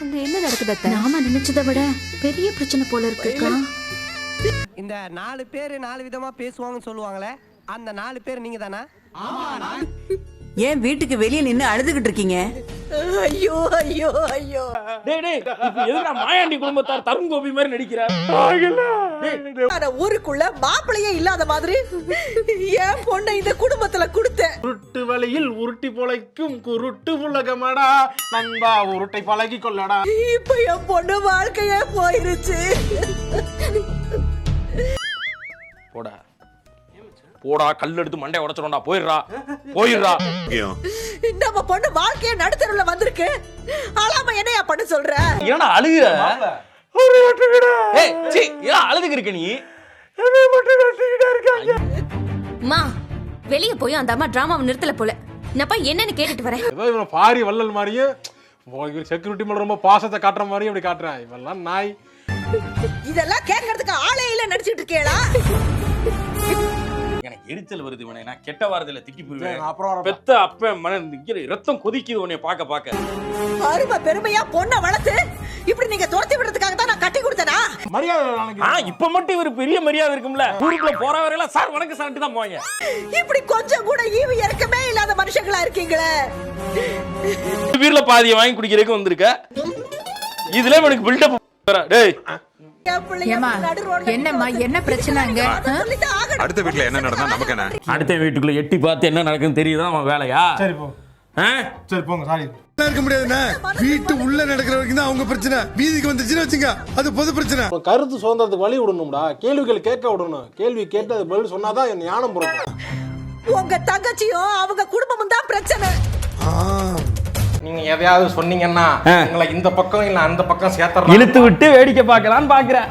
அங்க என்ன நடக்குது அத்தை? நாம நினைச்சதை விட பெரிய பிரச்சனை போல இருக்குக்கா இந்த நாலு பேர் நாலு விதமா பேசுவாங்கன்னு சொல்லுவாங்களே அந்த நாலு பேர் நீங்க தானா ஏன் வீட்டுக்கு வெளியே நின்னு அழுதுகிட்டு இருக்கீங்க? ஐயோ ஐயோ ஐயோ. டேய் டேய் எதுக்குடா மாயாண்டி குடும்பத்தார் தருண் கோபி மாதிரி நடிக்கிறார்? டேய், ஊருக்குள்ள மாப்பிளையே இல்லாத மாதிரி என் பொண்ணை இந்த குடும்பத்துல கொடுத்தேன் உருட்டு வழியில் உருட்டி பொழைக்கும் குருட்டு புலகமடா நண்பா உருட்டை பழகி கொள்ளடா. இப்ப என் பொண்ணு வாழ்க்கையே போயிருச்சு. போடா. போடா கல் எடுத்து மண்டைய உடைச்சிடும்டா. போயிடுறா. போயிடுறா. நம்ம பொண்ணு வாழ்க்கையே நடுத்தருவுல வந்திருக்கு. அழாம என்னையா பண்ண சொல்ற? ஏன்னா அழுகுற? ஏய் சீ ஏன் அழுதுக்கு இருக்க நீ? மா வெளிய போய் அந்த அம்மா டிராமாவை நிறுத்தல போல. நான் போய் என்னன்னு கேட்டுட்டு வரேன். ஏதோ இவன் பாரி வள்ளல் மாதிரியும் செக்யூரிட்டி மேல ரொம்ப பாசத்தை காட்டுற மாதிரியும் இப்படி காட்டுறான். இவெல்லாம் நாய். இதெல்லாம் கேட்கறதுக்கு ஆளே இல்ல நடிச்சிட்டு இருக்கேளா எனக்கு எரிச்சல் வருது இவனை. நான் கெட்ட வாரத்துல திட்டி போயிருவேன் நான் அப்புறம். பெத்த அப்ப மன நிக்கிற ரத்தம் கொதிக்குது உன்னை பாக்க பாக்க அருமை பெருமையா பொண்ணை வளர்த்து இப்படி நீங்க துரத்தி விடுறதுக்காக தான் மரியாதை இப்ப மட்டும் இவர் பெரிய மரியாதை இருக்கும்ல? ஊருக்குள்ள போற வரையில சார் வணக்கம் சார்ட்டு தான் போவாங்க. இப்படி கொஞ்சம் கூட ஈவு இறக்கமே இல்லாத மனுஷங்களா இருக்கீங்களே? வீர்ல பாதியை வாங்கி குடிக்கிறதுக்கு வந்திருக்க. இதுல எனக்கு பில்டப் டேய். என்னம்மா, என்ன பிரச்சனைங்க? அடுத்த வீட்ல என்ன நடந்தா நமக்கு என்ன? அடுத்த வீட்டுக்குள்ள எட்டி பார்த்து என்ன நடக்குன்னு தெரியுதா அவன் வேலையா? சரி போ? சரி போங்க சாரி இருக்க முடியாதுண்ணே. வீட்டு உள்ள நடக்கிற வரைக்கும் தான் அவங்க பிரச்சனை. வீதிக்கு வந்துச்சுன்னு வச்சுங்க அது பொது பிரச்சனை. கருத்து சுதந்திரத்துக்கு வழி விடணும்டா. கேள்விகள் கேட்க விடணும். கேள்வி கேட்டு அது பதில் சொன்னாதான் என் ஞானம் பிறக்கும். உங்க தங்கச்சியும் அவங்க குடும்பமும் தான் பிரச்சனை. நீங்க எதையாவது சொன்னீங்கன்னா உங்களை இந்த பக்கம் இல்ல அந்த பக்கம் சேர்த்துறோம் இழுத்து விட்டு வேடிக்கை பார்க்கலான்னு பாக்குறேன்